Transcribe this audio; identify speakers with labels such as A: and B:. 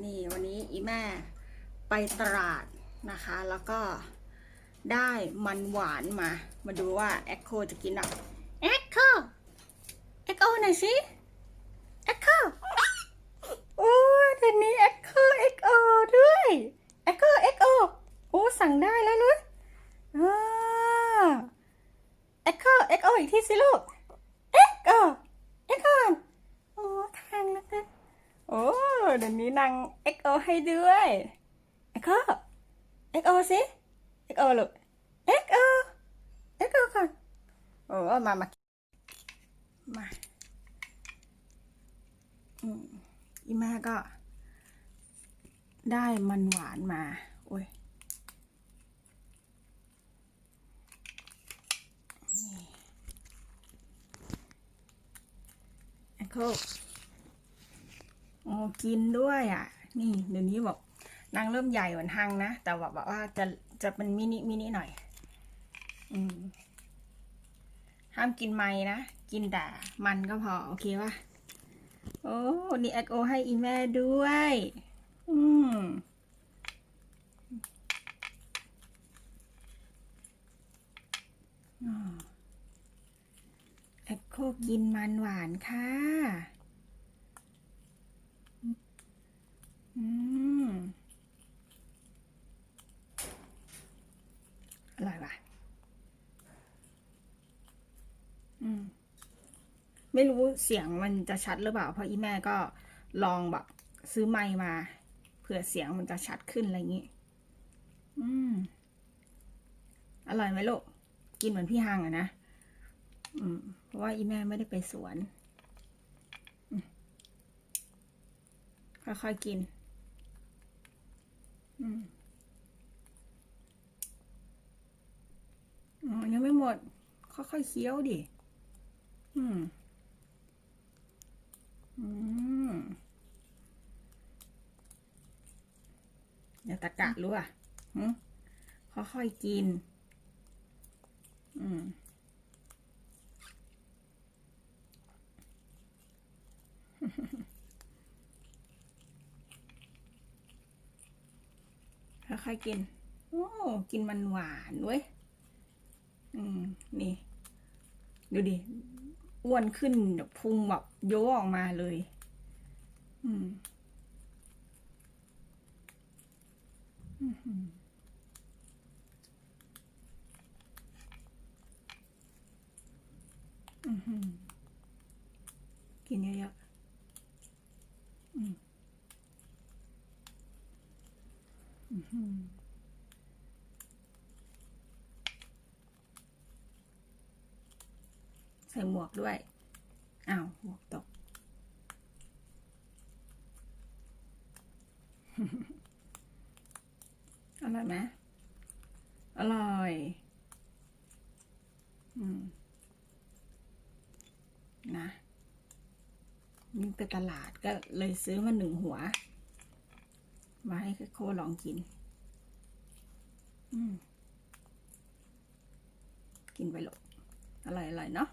A: นี่วันนี้อีแม่ไปตลาดนะคะ แล้วก็ได้มันหวานมา มาดูว่าแอคโคจะกินอะแอคโคแอคโคหน่อยสิแอคโคโอ้ยทีนี้แอคโคเอ็กโอด้วยแอคโคเอ็กโอโอ้สั่งได้แล้วเลยอ่าเอ็กโคเอ็กโออีกทีสิลูกเอ็กโอเอ็กโอโอ้ทางนะคะ โอ้ เดี๋ยวนี้นาง XO ให้ด้วย XO XO สิ XO ลูก XO XO ก่อนโอ้มามามาอีแม่ก็ ได้มันหวานมา โอ้ยนี่ XO โอ้กินด้วยอะ นี่เดี๋ยวนี้บอกนางเริ่มใหญ่เหมือนฮังนะ แต่ว่าแบบว่าจะจะเป็นมินิมินิหน่อย อืมห้ามกินไม้นะ กินแต่มันก็พอ โอเคป่ะโอ้นี่แอคโอให้อีแม่ด้วย อืมอ๋อแอคโคกินมันหวานค่ะ อืม อร่อยว่ะ อืม ไม่รู้เสียงมันจะชัดหรือเปล่า เพราะอีแม่ก็ลองแบบซื้อไมค์มาเผื่อเสียงมันจะชัดขึ้นอะไรอย่างนี้ อืม อร่อยไหมลูก กินเหมือนพี่ฮังอะนะ อืม เพราะว่าอีแม่ไม่ได้ไปสวนอืมค่อยๆกิน อืมอ๋อยังไม่หมด ค่อยๆเคี้ยวดิ อืม อืม เดี๋ยว ตะกะรู้อะหืมค่อยๆกิน อืมค่อยๆกิน โอ้ กินมันหวานเว้ย อืม นี่ ดูดิ อ้วนขึ้นแบบพุงแบบโยออกมาเลย อืม อือหืออือหือ กินเยอะๆอืมอือหือใส่หมวกด้วย อ้าว หมวกตก ร่อยไหมอร่อย อืม นะนี่ไปตลาดก็เลยซื้อมาหนึ่งหัว มาให้โคลองกิน อืม กินไปหลกอร่อยอร่อยเนาะ